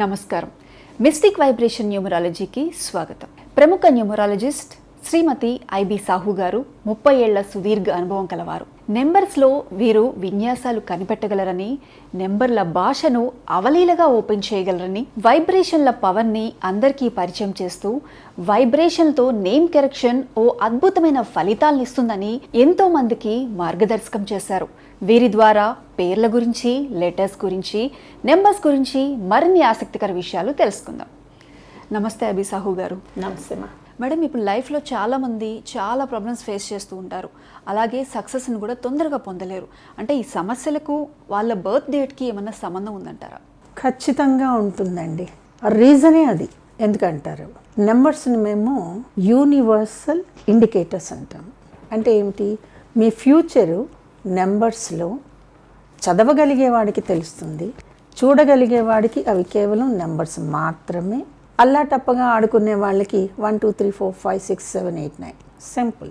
నమస్కారం. Mystic vibration న్యూమరాలజీకి స్వాగతం. ప్రముఖ న్యూమరాలజిస్ట్ శ్రీమతి ఐబి సాహు గారు ముప్పై ఏళ్ళ సుదీర్ఘ అనుభవం కలవారు. నెంబర్స్లో వీరు విన్యాసాలు కనిపెట్టగలరని నెంబర్ల భాషను అవలీలగా ఓపెన్ చేయగలరని వైబ్రేషన్ల పవర్ని అందరికీ పరిచయం చేస్తూ వైబ్రేషన్తో నేమ్ కరెక్షన్ ఓ అద్భుతమైన ఫలితాలను ఇస్తుందని ఎంతో మందికి మార్గదర్శకం చేశారు. వీరి ద్వారా పేర్ల గురించి లెటర్స్ గురించి నెంబర్స్ గురించి మరిన్ని ఆసక్తికర విషయాలు తెలుసుకుందాం. నమస్తే అభి సాహు గారు. నమస్తే మా. మేడం ఇప్పుడు లైఫ్లో చాలామంది చాలా ప్రాబ్లమ్స్ ఫేస్ చేస్తూ ఉంటారు. అలాగే సక్సెస్ని కూడా తొందరగా పొందలేరు. అంటే ఈ సమస్యలకు వాళ్ళ బర్త్ డేట్కి ఏమన్నా సంబంధం ఉందంటారా? ఖచ్చితంగా ఉంటుందండి. ఆ రీజనే అది. ఎందుకంటారు? నెంబర్స్ని మేము యూనివర్సల్ ఇండికేటర్స్ అంటాం. అంటే ఏమిటి? మీ ఫ్యూచరు నెంబర్స్లో చదవగలిగేవాడికి తెలుస్తుంది చూడగలిగేవాడికి అవి కేవలం నెంబర్స్ మాత్రమే. అల్లాటప్పగా ఆడుకునే వాళ్ళకి one two three four five six seven eight nine. Simple.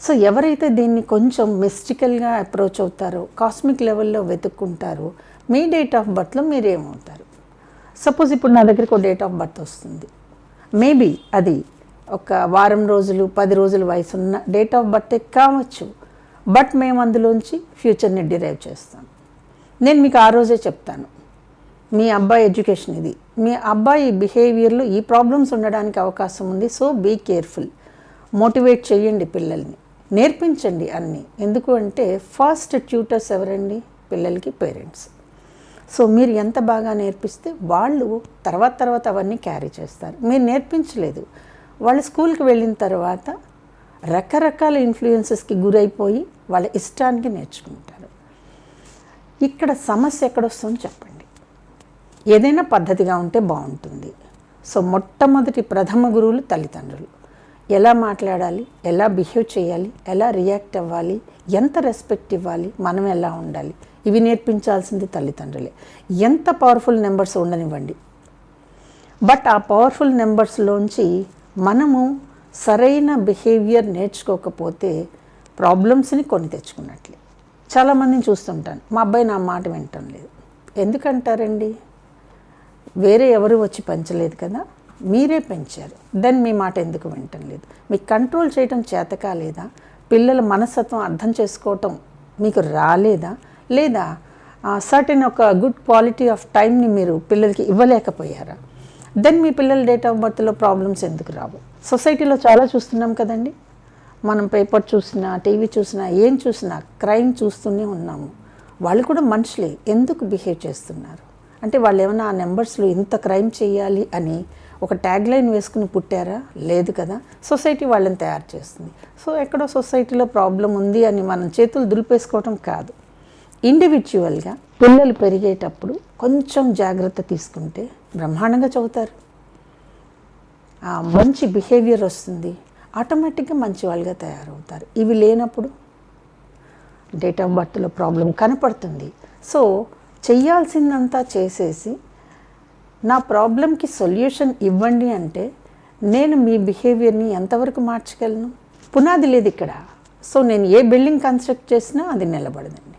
So ఎవరైతే దీన్ని కొంచెం మిస్టికల్గా అప్రోచ్ అవుతారో కాస్మిక్ లెవెల్లో వెతుక్కుంటారో మీ డేట్ ఆఫ్ బర్త్లో మీరేమవుతారు? సపోజ్ ఇప్పుడు నా దగ్గరకు ఒక డేట్ ఆఫ్ బర్త్ వస్తుంది. మేబీ అది ఒక వారం రోజులు పది రోజుల వయసు ఉన్న డేట్ ఆఫ్ బర్తే కావచ్చు. బట్ మేము అందులోంచి ఫ్యూచర్ని డిరైవ్ చేస్తాం. నేను మీకు ఆ రోజే చెప్తాను. మీ అబ్బాయి ఎడ్యుకేషన్ ఇది. మీ అబ్బాయి బిహేవియర్లో ఈ ప్రాబ్లమ్స్ ఉండడానికి అవకాశం ఉంది. So be careful. మోటివేట్ చేయండి పిల్లల్ని. నేర్పించండి అన్నీ. ఎందుకు అంటే ఫస్ట్ ట్యూటర్స్ ఎవరండి? పిల్లలకి పేరెంట్స్. సో మీరు ఎంత బాగా నేర్పిస్తే వాళ్ళు తర్వాత తర్వాత అవన్నీ క్యారీ చేస్తారు. మీరు నేర్పించలేదు. వాళ్ళు స్కూల్కి వెళ్ళిన తర్వాత రకరకాల ఇన్ఫ్లుయెన్సెస్కి గురైపోయి వాళ్ళ ఇష్టానికి నేర్చుకుంటారు. ఇక్కడ సమస్య ఎక్కడొస్తుందో చెప్పండి. ఏదైనా పద్ధతిగా ఉంటే బాగుంటుంది. సో మొట్టమొదటి ప్రథమ గురువులు తల్లిదండ్రులు. ఎలా మాట్లాడాలి? ఎలా బిహేవ్ చేయాలి? ఎలా రియాక్ట్ అవ్వాలి? ఎంత రెస్పెక్ట్ ఇవ్వాలి? మనం ఎలా ఉండాలి? ఇవి నేర్పించాల్సింది తల్లిదండ్రులే. ఎంత పవర్ఫుల్ నెంబర్స్ ఉండనివ్వండి. బట్ ఆ పవర్ఫుల్ నెంబర్స్లోంచి మనము సరైన బిహేవియర్ నేర్చుకోకపోతే ప్రాబ్లమ్స్ని కొని తెచ్చుకున్నట్లే. చాలామందిని చూస్తుంటాను. మా అబ్బాయి నా మాట వినటం లేదు. ఎందుకంటారండి? వేరే ఎవరు వచ్చి పెంచలేదు కదా? మీరే పెంచారు. దెన్ మీ మాట ఎందుకు వినటం లేదు? మీకు కంట్రోల్ చేయటం చేత కాలేదా? పిల్లల మనస్తత్వం అర్థం చేసుకోవటం మీకు రాలేదా? లేదా సర్టెన్ ఒక గుడ్ క్వాలిటీ ఆఫ్ టైంని మీరు పిల్లలకి ఇవ్వలేకపోయారా? దెన్ మీ పిల్లల డేట్ ఆఫ్ బర్త్లో ప్రాబ్లమ్స్ ఎందుకు రావు? సొసైటీలో చాలా చూస్తున్నాం కదండి. మనం పేపర్ చూసినా టీవీ చూసినా ఏం చూసినా క్రైమ్ చూస్తూనే ఉన్నాము. వాళ్ళు కూడా మనుషులే. ఎందుకు బిహేవ్ చేస్తున్నారు? అంటే వాళ్ళు ఏమైనా ఆ నెంబర్స్లో ఇంత క్రైమ్ చేయాలి అని ఒక ట్యాగ్ లైన్ వేసుకుని పుట్టారా? లేదు కదా. సొసైటీ వాళ్ళని తయారు చేస్తుంది. సో ఎక్కడో సొసైటీలో ప్రాబ్లం ఉంది అని మనం చేతులు దులిపేసుకోవటం కాదు. ఇండివిజువల్గా పిల్లలు పెరిగేటప్పుడు కొంచెం జాగ్రత్త తీసుకుంటే బ్రహ్మాండంగా చదువుతారు. మంచి బిహేవియర్ వస్తుంది. ఆటోమేటిక్గా మంచి వాళ్ళుగా తయారవుతారు. ఇవి లేనప్పుడు డేట్ ఆఫ్ బర్త్లో ప్రాబ్లం కనపడుతుంది. సో చెయ్యాల్సిందంతా చేసేసి నా ప్రాబ్లంకి సొల్యూషన్ ఇవ్వండి అంటే నేను మీ బిహేవియర్ని ఎంతవరకు మార్చగలను? పునాది లేదు ఇక్కడ. సో నేను ఏ బిల్డింగ్ కన్స్ట్రక్ట్ చేసినా అది నిలబడదండి.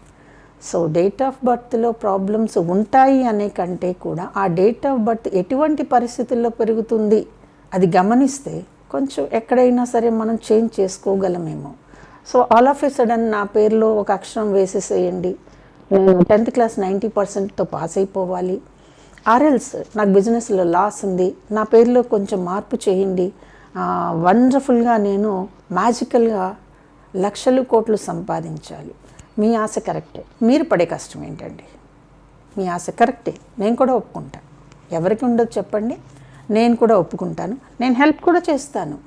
సో డేట్ ఆఫ్ బర్త్లో ప్రాబ్లమ్స్ ఉంటాయి అనే కంటే కూడా ఆ డేట్ ఆఫ్ బర్త్ ఎటువంటి పరిస్థితుల్లో పెరుగుతుంది? అది గమనిస్తే కొంచెం ఎక్కడైనా సరే మనం change చేసుకోగలమేమో. So all of a sudden నా పేరులో ఒక అక్షరం వేసేసేయండి. నేను టెన్త్ క్లాస్ నైంటీ పర్సెంట్తో పాస్ అయిపోవాలి. ఆర్ఎల్స్ నాకు బిజినెస్లో లాస్ ఉంది. నా పేరులో కొంచెం మార్పు చేయండి. వండర్ఫుల్గా నేను మ్యాజికల్గా లక్షలు కోట్లు సంపాదించాలి. మీ ఆశ కరెక్టే. మీరు పడే కష్టం ఏంటండి? మీ ఆశ కరెక్టే. నేను కూడా ఒప్పుకుంటాను ఎవరికి ఉండదు చెప్పండి. నేను కూడా ఒప్పుకుంటాను. నేను హెల్ప్ కూడా చేస్తాను.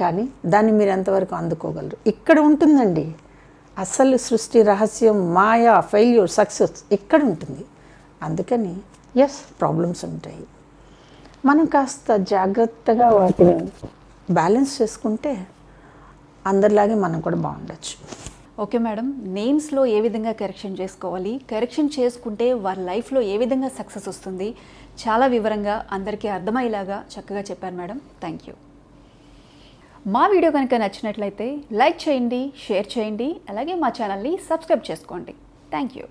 కానీ దాన్ని మీరు ఎంతవరకు అందుకోగలరు? ఇక్కడ ఉంటుందండి. అసలు సృష్టి రహస్యం మాయా ఫెయిల్యూర్ సక్సెస్ ఇక్కడ ఉంటుంది. అందుకని ఎస్ ప్రాబ్లమ్స్ ఉంటాయి. మనం కాస్త జాగ్రత్తగా వాటిని బ్యాలెన్స్ చేసుకుంటే అందరిలాగే మనం కూడా బాగుండొచ్చు. Okay madam. నేమ్స్లో ఏ విధంగా కరెక్షన్ చేసుకోవాలి? కరెక్షన్ చేసుకుంటే వారి లైఫ్లో ఏ విధంగా సక్సెస్ వస్తుంది? చాలా వివరంగా అందరికీ అర్థమయ్యేలాగా చక్కగా చెప్పారు మేడం. థ్యాంక్ యూ మా వీడియో కనుక నచ్చినట్లయితే లైక్ చేయండి షేర్ చేయండి అలాగే మా ఛానల్ని సబ్స్క్రైబ్ చేసుకోండి. Thank you